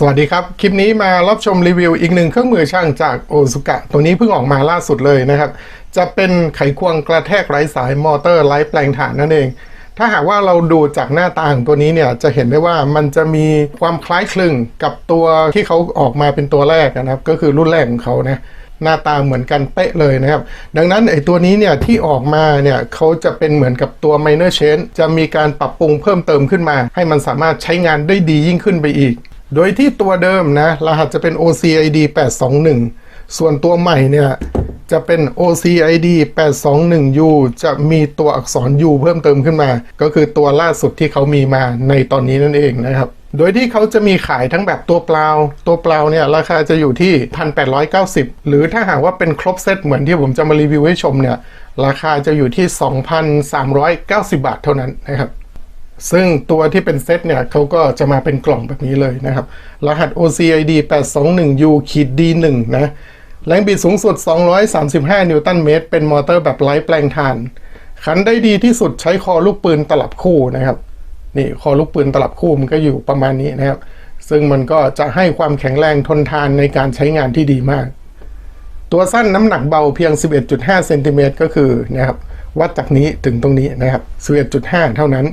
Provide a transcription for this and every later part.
สวัสดีครับ คลิปนี้มารับชมรีวิวอีกหนึ่งเครื่องมือช่างจากโอซุกะ ตัวนี้เพิ่งออกมาล่าสุดเลยนะครับ จะเป็นไขควงกระแทกไร้สายมอเตอร์ไร้แปลงถ่านนั่นเอง ถ้าหากว่าเราดูจากหน้าตาของตัวนี้เนี่ย จะเห็นได้ว่ามันจะมีความคล้ายคลึงกับตัวที่เขาออกมาเป็นตัวแรกนะครับ ก็คือรุ่นแรกของเขานะหน้าตาเหมือนกันเป๊ะเลยนะครับ ดังนั้นไอ้ตัวนี้เนี่ยที่ออกมาเนี่ยเขาจะเป็นเหมือนกับตัว minor change จะมีการปรับปรุงเพิ่มเติมขึ้นมา ให้มันสามารถใช้งานได้ดียิ่งขึ้นไปอีก โดยที่ตัวเดิมนะรหัสจะเป็น OCID 821 ส่วนตัวใหม่เนี่ยจะเป็น OCID 821U จะมีตัวอักษร U เพิ่มเติมขึ้นมา ก็คือตัวล่าสุดที่เขามีมาในตอนนี้นั่นเองนะครับ โดยที่เขาจะมีขายทั้งแบบตัวเปล่า ตัวเปล่าเนี่ยราคาจะอยู่ที่ 1,890 หรือถ้าหากว่าเป็นครบเซตเหมือนที่ผมจะมารีวิวให้ชมเนี่ย ราคาจะอยู่ที่ 2,390 บาทเท่านั้นนะครับ ซึ่งตัวที่เป็นเซตเนี่ยเขาก็จะมาเป็นกล่องแบบนี้เลยนะครับ รหัส OCID 821U ขีด D1 นะ แรงบิดสูงสุด 235 นิวตันเมตร เป็นมอเตอร์แบบไร้แปลงถ่าน ขันได้ดีที่สุดใช้คอลูกปืนตลับคู่นะครับ นี่คอลูกปืนตลับคู่มันก็อยู่ประมาณนี้นะครับ ซึ่งมันก็จะให้ความแข็งแรงทนทานในการใช้งานที่ดีมาก ตัวสั้นน้ำหนักเบาเพียง 11.5 เซนติเมตรก็คือนะครับ วัดจากนี้ถึงตรงนี้นะครับ 11.5 เท่านั้น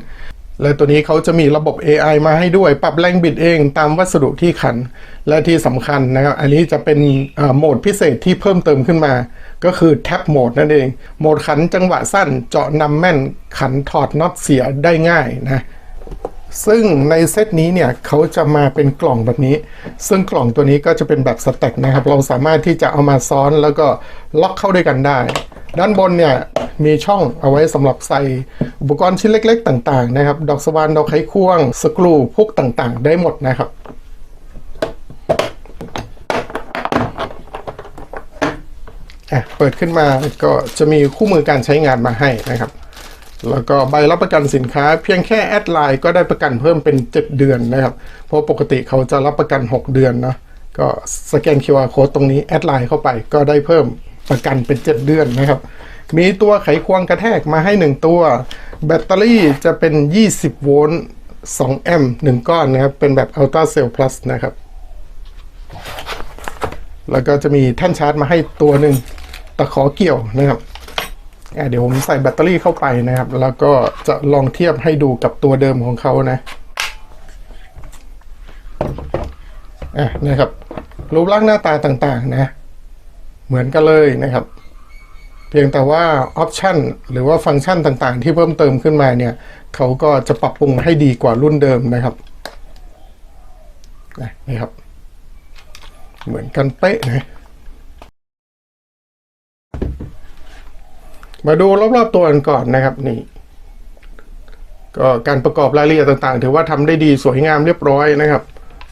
และตัวนี้เขาจะมีระบบ AI มาให้ด้วย ปรับแรงบิดเองตามวัสดุที่ขัน และที่สำคัญนะครับ อันนี้จะเป็นโหมดพิเศษที่เพิ่มเติมขึ้นมา ก็คือแท็บโหมดนั่นเอง โหมดขันจังหวะสั้นเจาะนำแม่นขันถอดน็อตเสียได้ง่ายนะ ซึ่งในเซตนี้เนี่ยเขาจะมาเป็นกล่องแบบนี้ ซึ่งกล่องตัวนี้ก็จะเป็นแบบสแต็กนะครับ เราสามารถที่จะเอามาซ้อนแล้วก็ล็อกเข้าด้วยกันได้ ด้านบนเนี่ยมีช่องเอาไว้สำหรับใส่อุปกรณ์ชิ้นเล็ก ๆ ต่างๆนะครับ ดอกสว่านดอกไขควง สกรูพวกต่างๆ ได้หมดนะครับอะเปิดขึ้นมาก็จะมีคู่มือการใช้งานมาให้นะครับ แล้วก็ใบรับประกันสินค้าเพียงแค่แอดไลน์ก็ได้ประกันเพิ่มเป็น 7 เดือนนะครับ เพราะปกติเขาจะรับประกัน 6 เดือนนะก็สแกน QR code ตรงนี้แอดไลน์เข้าไปก็ได้เพิ่มประกันเป็น 7 เดือนนะครับ มีตัวไขควงกระแทกมาให้ 1 ตัว แบตเตอรี่จะเป็น 20 โวลต์2แอมป์1ก้อนนะครับ เป็นแบบ Ultra Cell Plus นะครับ แล้วก็จะมีแท่นชาร์จมาให้ตัวหนึ่งตะขอเกี่ยวนะครับ เดี๋ยวผมใส่แบตเตอรี่เข้าไปนะครับ แล้วก็จะลองเทียบให้ดูกับตัวเดิมของเขานะอะนะครับ รูปร่างหน้าตาต่างๆนะ เหมือนกันเลยนะครับ เพียงแต่ว่าออปชันหรือว่าฟังก์ชันต่างๆ ที่เพิ่มเติมขึ้นมาเนี่ย เขาก็จะปรับปรุงให้ดีกว่ารุ่นเดิมนะครับนะนี่ครับ เหมือนกันเป๊ะนะ มาดูรอบๆตัวกันก่อนนะครับนี่ก็การประกอบรายละเอียดต่างๆ ถือว่าทำได้ดีสวยงามเรียบร้อยนะครับ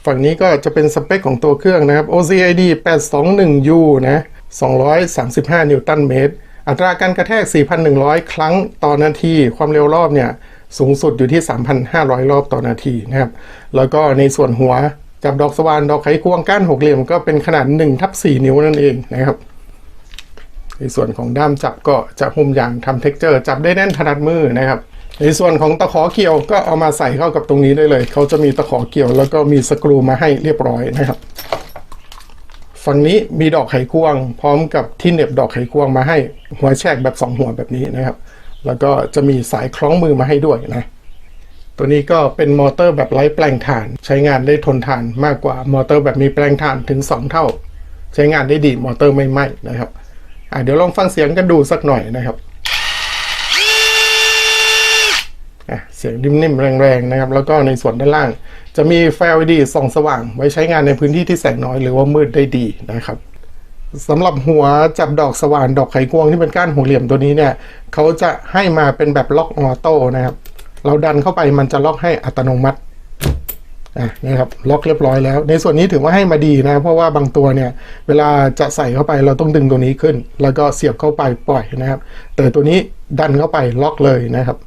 ฝั่งนี้ก็จะเป็นสเปคของตัวเครื่องนะครับ OCID 821U นะ 235 นิวตันเมตร อัตราการกระแทก 4,100 ครั้งต่อนาที ความเร็วรอบเนี่ย สูงสุดอยู่ที่ 3,500 รอบต่อนาทีนะครับ แล้วก็ในส่วนหัวจับดอกสว่านดอกไขควงก้านหกเหลี่ยมก็เป็นขนาด1ทับ4นิ้วนั่นเองนะครับ ในส่วนของด้ามจับก็จะหุ้มยางทำเท็กเจอร์ จับได้แน่นถนัดมือนะครับ ในส่วนของตะขอเกี่ยวก็เอามาใส่เข้ากับตรงนี้ได้เลย เขาจะมีตะขอเกี่ยวแล้วก็มีสกรูมาให้เรียบร้อยนะครับ ฝั่งนี้มีดอกไขควง พร้อมกับที่เหน็บดอกไขควงมาให้หัวแฉกแบบสองหัวแบบนี้นะครับ แล้วก็จะมีสายคล้องมือมาให้ด้วยนะตัวนี้ก็เป็นมอเตอร์แบบไร้แปลงถ่าน ใช้งานได้ทนทานมากกว่ามอเตอร์แบบมีแปลงถ่านถึง 2 เท่า ใช้งานได้ดีมอเตอร์ไม่ไหม้นะครับ อะเดี๋ยวลองฟังเสียงกันดูสักหน่อยนะครับอะเสียงนิ่มๆแรงๆนะครับ แล้วก็ในส่วนด้านล่าง จะมีไฟ LED ส่องสว่าง ไว้ใช้งานในพื้นที่ที่แสงน้อยหรือว่ามืดได้ดีนะครับสำหรับหัวจับดอกสว่านดอกไขควงที่เป็นก้านหัวเหลี่ยมตัวนี้เนี่ยเขาจะให้มาเป็นแบบล็อกออโต้นะครับ เราดันเข้าไปมันจะล็อกให้อัตโนมัติ อะนี่ครับล็อกเรียบร้อยแล้ว ในส่วนนี้ถือว่าให้มาดีนะ เพราะว่าบางตัวเนี่ย เวลาจะใส่เข้าไปเราต้องดึงตัวนี้ขึ้น แล้วก็เสียบเข้าไปปล่อยนะครับ แต่ตัวนี้ดันเข้าไปล็อกเลยนะครับ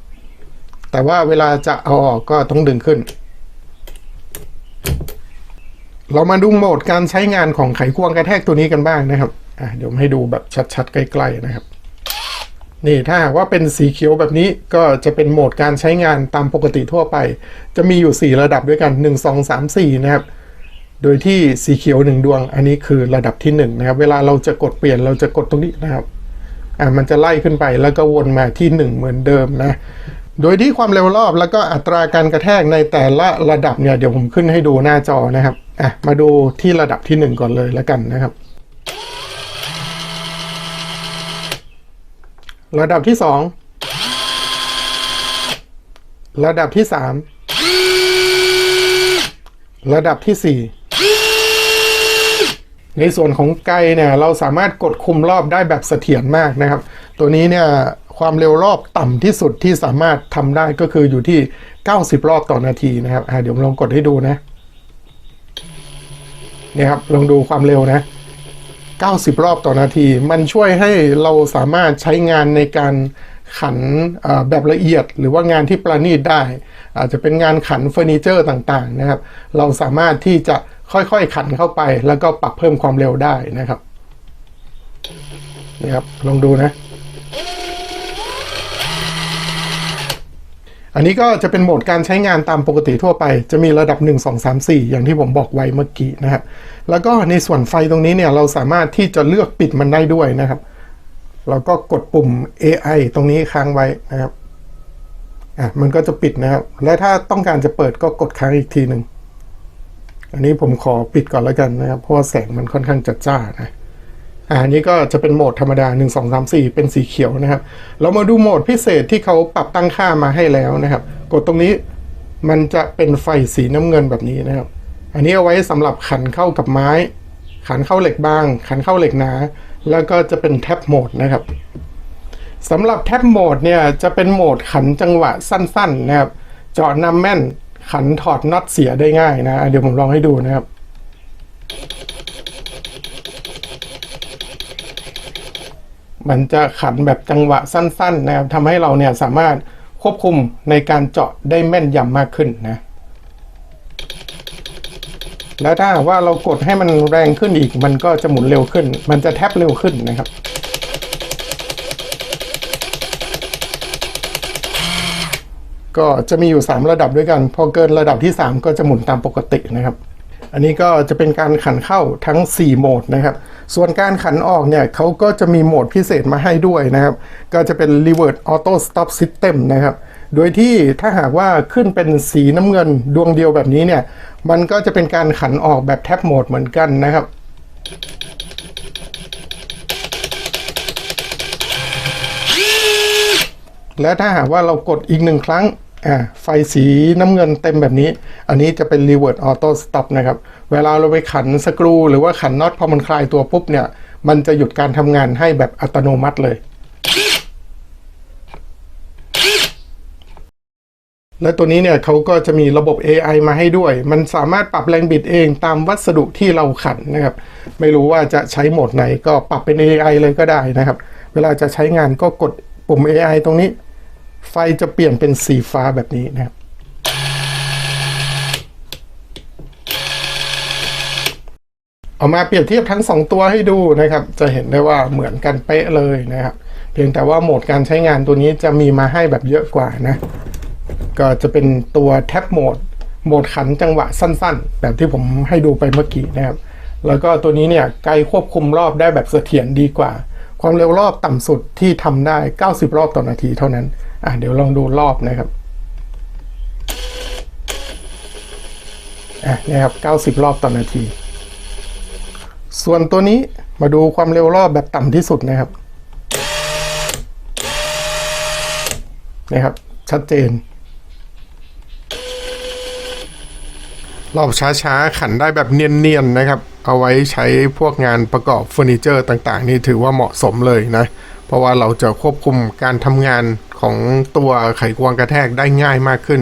แต่ว่าเวลาจะเอาออกก็ต้องดึงขึ้น เรามาดูโหมดการใช้งานของไขควงกระแทกตัวนี้กันบ้างนะครับอะเดี๋ยวให้ดูแบบชัดๆใกล้ๆนะครับ นี่ถ้าหากว่าเป็นสีเขียวแบบนี้ก็จะเป็นโหมดการใช้งานตามปกติทั่วไป จะมีอยู่ 4 ระดับด้วยกัน 1 2 3 4 นะครับ โดยที่สีเขียวหนึ่งดวง อันนี้คือระดับที่หนึ่งนะครับ เวลาเราจะกดเปลี่ยนเราจะกดตรงนี้นะครับอ่ามันจะไล่ขึ้นไปแล้วก็วนมาที่หนึ่งเหมือนเดิมนะ โดยที่ความเร็วรอบแล้วก็อัตราการกระแทกในแต่ละระดับเนี่ยเดี๋ยวผมขึ้นให้ดูหน้าจอนะครับอะมาดูที่ระดับที่หนึ่งก่อนเลยแล้วกันนะครับ ระดับที่สองระดับที่สามระดับที่สี่ในส่วนของไกลเนี่ยเราสามารถกดคุมรอบได้แบบเสถียรมากนะครับ ตัวนี้เนี่ยความเร็วรอบต่ำที่สุดที่สามารถทำได้ก็คืออยู่ที่ 90 รอบต่อนาทีนะครับเดี๋ยวผมลองกดให้ดูนะเนี่ยครับลองดูความเร็วนะ 90 รอบต่อนาที มันช่วยให้เราสามารถใช้งานในการขันแบบละเอียด หรือว่างานที่ประณีตได้ อาจจะเป็นงานขันเฟอร์นิเจอร์ต่างๆนะครับ เราสามารถที่จะค่อยๆขันเข้าไป แล้วก็ปรับเพิ่มความเร็วได้นะครับนี่ครับลองดูนะ อันนี้ก็จะเป็นโหมดการใช้งานตามปกติทั่วไป จะมีระดับ 1 2 3 4 อย่างที่ผมบอกไว้เมื่อกี้นะครับ แล้วก็ในส่วนไฟตรงนี้เนี่ยเราสามารถที่จะเลือกปิดมันได้ด้วยนะครับเราก็กดปุ่ม AI ตรงนี้ค้างไว้นะครับ อะมันก็จะปิดนะครับ และถ้าต้องการจะเปิดก็กดค้างอีกทีหนึ่ง อันนี้ผมขอปิดก่อนแล้วกันนะครับ เพราะว่าแสงมันค่อนข้างจัดจ้านะ อ่าอันนี้ก็จะเป็นโหมดธรรมดา 1 2 3 4 เป็นสีเขียวนะครับ เรามาดูโหมดพิเศษที่เขาปรับตั้งค่ามาให้แล้วนะครับ กดตรงนี้มันจะเป็นไฟสีน้ำเงินแบบนี้นะครับ อันนี้เอาไว้สำหรับขันเข้ากับไม้ ขันเข้าเหล็กบาง ขันเข้าเหล็กหนา แล้วก็จะเป็นแท็บโหมดนะครับสำหรับแท็บโหมดเนี่ยจะเป็นโหมดขันจังหวะสั้นๆนะครับ เจาะนำแม่นขันถอดน็อตเสียได้ง่ายนะ เดี๋ยวผมลองให้ดูนะครับ มันจะขันแบบจังหวะสั้นๆนะครับทำให้เราเนี่ยสามารถควบคุมในการเจาะได้แม่นยำมากขึ้นนะ แล้วถ้าว่าเรากดให้มันแรงขึ้นอีก มันก็จะหมุนเร็วขึ้น มันจะแทบเร็วขึ้นนะครับก็จะมีอยู่ 3 ระดับด้วยกัน พอเกินระดับที่ 3 ก็จะหมุนตามปกตินะครับ อันนี้ก็จะเป็นการขันเข้าทั้ง 4 โหมดนะครับ ส่วนการขันออกเนี่ยเขาก็จะมีโหมดพิเศษมาให้ด้วยนะครับ ก็จะเป็น reverse auto stop system นะครับ โดยที่ถ้าหากว่าขึ้นเป็นสีน้ำเงินดวงเดียวแบบนี้เนี่ย มันก็จะเป็นการขันออกแบบแท็บโหมดเหมือนกันนะครับและถ้าหากว่าเรากดอีกหนึ่งครั้ง อ่าไฟสีน้ำเงินเต็มแบบนี้ อันนี้จะเป็น reverse auto stop นะครับ เวลาเราไปขันสกรู หรือว่าขันน็อตพอมันคลายตัวปุ๊บเนี่ย มันจะหยุดการทำงานให้แบบอัตโนมัติเลย และตัวนี้เนี่ยเขาก็จะมีระบบ AI มาให้ด้วย มันสามารถปรับแรงบิดเองตามวัสดุที่เราขันนะครับ ไม่รู้ว่าจะใช้โหมดไหนก็ปรับเป็น AI เลยก็ได้นะครับ เวลาจะใช้งานก็กดปุ่ม AI ตรงนี้ ไฟจะเปลี่ยนเป็นสีฟ้าแบบนี้นะครับ เอามาเปรียบเทียบทั้ง 2 ตัวให้ดูนะครับ จะเห็นได้ว่าเหมือนกันเป๊ะเลยนะครับ เพียงแต่ว่าโหมดการใช้งานตัวนี้จะมีมาให้แบบเยอะกว่านะ ก็จะเป็นตัวแท็บโหมดโหมดขันจังหวะสั้นๆ แบบที่ผมให้ดูไปเมื่อกี้นะครับ แล้วก็ตัวนี้เนี่ยไกลควบคุมรอบได้แบบเสถียรดีกว่า ความเร็วรอบต่ำสุดที่ทำได้ 90 รอบต่อนาทีเท่านั้น อะเดี๋ยวลองดูรอบนะครับอะนี่ครับ 90 รอบต่อนาที ส่วนตัวนี้มาดูความเร็วรอบแบบต่ำที่สุดนะครับ นะครับ ชัดเจน รอบช้าๆ ขันได้แบบเนียนๆนะครับ เอาไว้ใช้พวกงานประกอบเฟอร์นิเจอร์ต่างๆ นี่ถือว่าเหมาะสมเลยนะ เพราะว่าเราจะควบคุมการทำงานของตัวไขควงกระแทกได้ง่ายมากขึ้น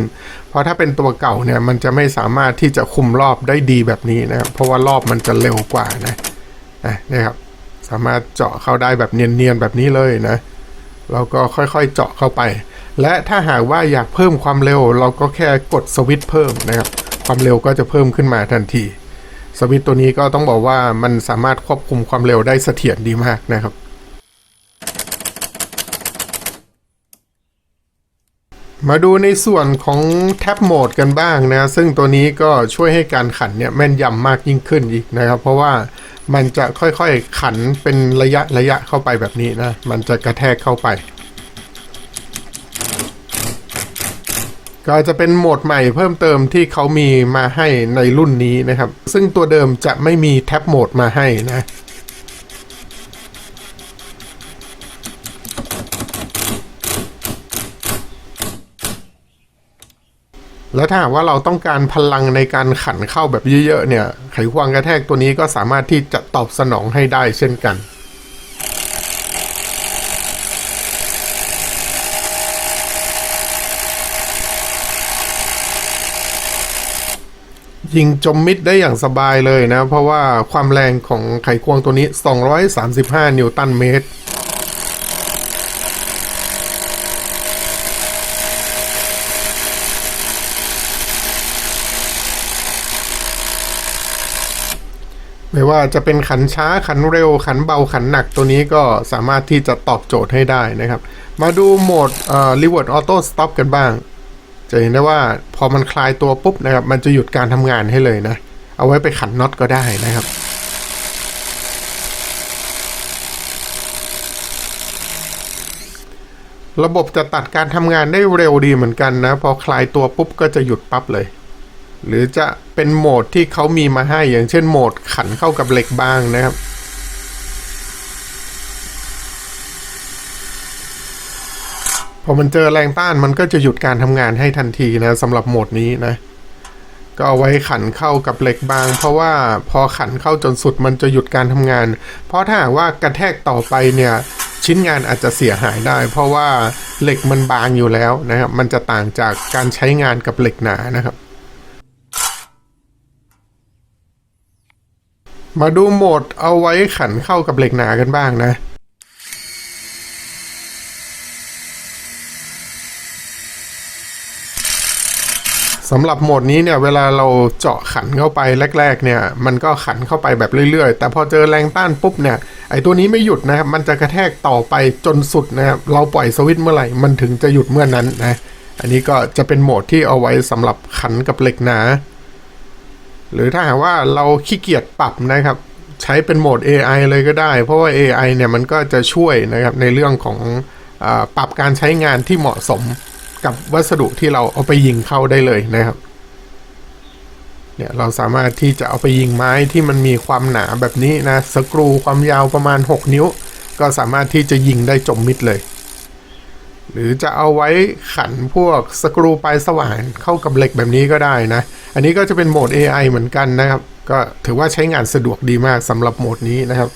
เพราะถ้าเป็นตัวเก่าเนี่ยมันจะไม่สามารถที่จะคุมรอบได้ดีแบบนี้นะครับเพราะว่ารอบมันจะเร็วกว่านะนี่ครับสามารถเจาะเข้าได้แบบเนียนๆแบบนี้เลยนะเราก็ค่อยๆเจาะเข้าไป และถ้าหากว่าอยากเพิ่มความเร็ว เราก็แค่กดสวิตช์เพิ่มนะครับ ความเร็วก็จะเพิ่มขึ้นมาทันที สวิตตัวนี้ก็ต้องบอกว่ามันสามารถควบคุมความเร็วได้เสถียรดีมากนะครับมมาดูในส่วนของแท็บโหมดกันบ้างนะ ซึ่งตัวนี้ก็ช่วยให้การขันเนี่ยแม่นยำมากยิ่งขึ้นอีกนะครับ เพราะว่ามันจะค่อยๆขันเป็นระยะระยะเข้าไปแบบนี้นะ มันจะกระแทกเข้าไป ก็จะเป็นโหมดใหม่เพิ่มเติมที่เขามีมาให้ในรุ่นนี้นะครับ ซึ่งตัวเดิมจะไม่มีแท็บโหมดมาให้นะแล้วถ้าว่าเราต้องการพลังในการขันเข้าแบบเยอะๆเนี่ย ไขควงกระแทกตัวนี้ก็สามารถที่จะตอบสนองให้ได้เช่นกัน ยิงจมมิดได้อย่างสบายเลยนะ เพราะว่าความแรงของไขควงตัวนี้ 235 นิวตันเมตร ไม่ว่าจะเป็นขันช้าขันเร็วขันเบาขันหนักตัวนี้ก็สามารถที่จะตอบโจทย์ให้ได้นะครับ มาดูโหมดเอ่อ Reward Auto Stop กันบ้าง จะเห็นได้ว่าพอมันคลายตัวปุ๊บนะครับ มันจะหยุดการทำงานให้เลยนะ เอาไว้ไปขันน็อตก็ได้นะครับระบบจะตัดการทำงานได้เร็วดีเหมือนกันนะ พอคลายตัวปุ๊บก็จะหยุดปั๊บเลย หรือจะเป็นโหมดที่เขามีมาให้อย่างเช่นโหมดขันเข้ากับเหล็กบ้างนะครับ พอมันเจอแรงต้านมันก็จะหยุดการทำงานให้ทันทีนะสำหรับโหมดนี้นะ ก็เอาไว้ขันเข้ากับเหล็กบาง เพราะว่าพอขันเข้าจนสุดมันจะหยุดการทำงาน เพราะถ้าหากว่ากระแทกต่อไปเนี่ยชิ้นงานอาจจะเสียหายได้ เพราะว่าเหล็กมันบางอยู่แล้วนะครับ มันจะต่างจากการใช้งานกับเหล็กหนานะครับ มาดูโหมดเอาไว้ขันเข้ากับเหล็กหนากันบ้างนะ สำหรับโหมดนี้เนี่ยเวลาเราเจาะขันเข้าไปแรก ๆ เนี่ย มันก็ขันเข้าไปแบบเรื่อย ๆ แต่พอเจอแรงต้านปุ๊บเนี่ยไอตัวนี้ไม่หยุดนะครับมันจะกระแทกต่อไปจนสุดนะครับเราปล่อยสวิตช์เมื่อไหร่มันถึงจะหยุดเมื่อนั้นนะอันนี้ก็จะเป็นโหมดที่เอาไว้สำหรับขันกับเหล็กหนา หรือถ้าหากว่าเราขี้เกียจปรับนะครับ ใช้เป็นโหมด AI เลยก็ได้ เพราะว่า AI เนี่ยมันก็จะช่วยนะครับในเรื่องของอปรับการใช้งานที่เหมาะสม กับวัสดุที่เราเอาไปยิงเข้าได้เลยนะครับเนี่ยเราสามารถที่จะเอาไปยิงไม้ที่มันมีความหนาแบบนี้นะสกรูความยาวประมาณ 6 นิ้ว ก็สามารถที่จะยิงได้จมมิดเลย หรือจะเอาไว้ขันพวกสกรูปลายสว่านเข้ากับเหล็กแบบนี้ก็ได้นะ อันนี้ก็จะเป็นโหมด AI เหมือนกันนะครับ ก็ถือว่าใช้งานสะดวกดีมากสำหรับโหมดนี้นะครับ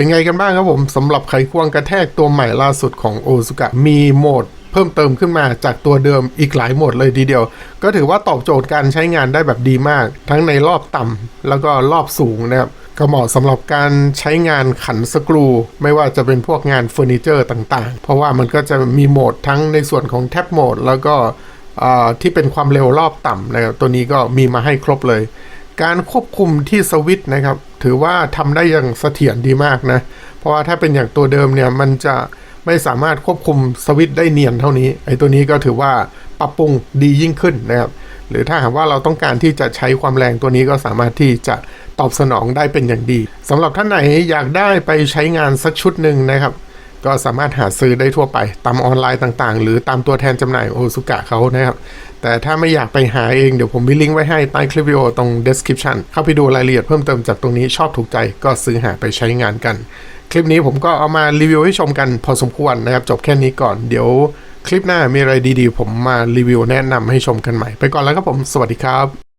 เป็นไงกันบ้างครับผมสำหรับไขควงกระแทกตัวใหม่ล่าสุดของโอซุกะมีโหมดเพิ่มเติมขึ้นมาจากตัวเดิมอีกหลายโหมดเลยทีเดียว ก็ถือว่าตอบโจทย์การใช้งานได้แบบดีมาก ทั้งในรอบต่ำแล้วก็รอบสูงนะครับก็เหมาะสำหรับการใช้งานขันสกรู ไม่ว่าจะเป็นพวกงานเฟอร์นิเจอร์ต่างๆ เพราะว่ามันก็จะมีโหมดทั้งในส่วนของแท็บโหมดแล้วก็ที่เป็นความเร็วรอบต่ำนะครับตัวนี้ก็มีมาให้ครบเลย การควบคุมที่สวิตนะครับ ถือว่าทำได้อย่างเสถียรดีมากนะ เพราะว่าถ้าเป็นอย่างตัวเดิมเนี่ยมันจะไม่สามารถควบคุมสวิตได้เนียนเท่านี้ไอ้ตัวนี้ก็ถือว่าปรับปรุงดียิ่งขึ้นนะครับหรือถ้าหากว่าเราต้องการที่จะใช้ความแรงตัวนี้ก็สามารถที่จะตอบสนองได้เป็นอย่างดีสำหรับท่านไหนอยากได้ไปใช้งานสักชุดหนึ่งนะครับ ก็สามารถหาซื้อได้ทั่วไป ตามออนไลน์ต่างๆ หรือตามตัวแทนจำหน่ายโอซุกะเขานะครับ แต่ถ้าไม่อยากไปหาเอง เดี๋ยวผมมีลิงก์ไว้ให้ใต้คลิปวิดีโอตรง description เข้าไปดูรายละเอียดเพิ่มเติมจากตรงนี้ชอบถูกใจก็ซื้อหาไปใช้งานกัน คลิปนี้ผมก็เอามารีวิวให้ชมกันพอสมควรนะครับ จบแค่นี้ก่อนเดี๋ยวคลิปหน้ามีอะไรดีๆ ผมมารีวิวแนะนำให้ชมกันใหม่ ไปก่อนแล้วครับผมสวัสดีครับ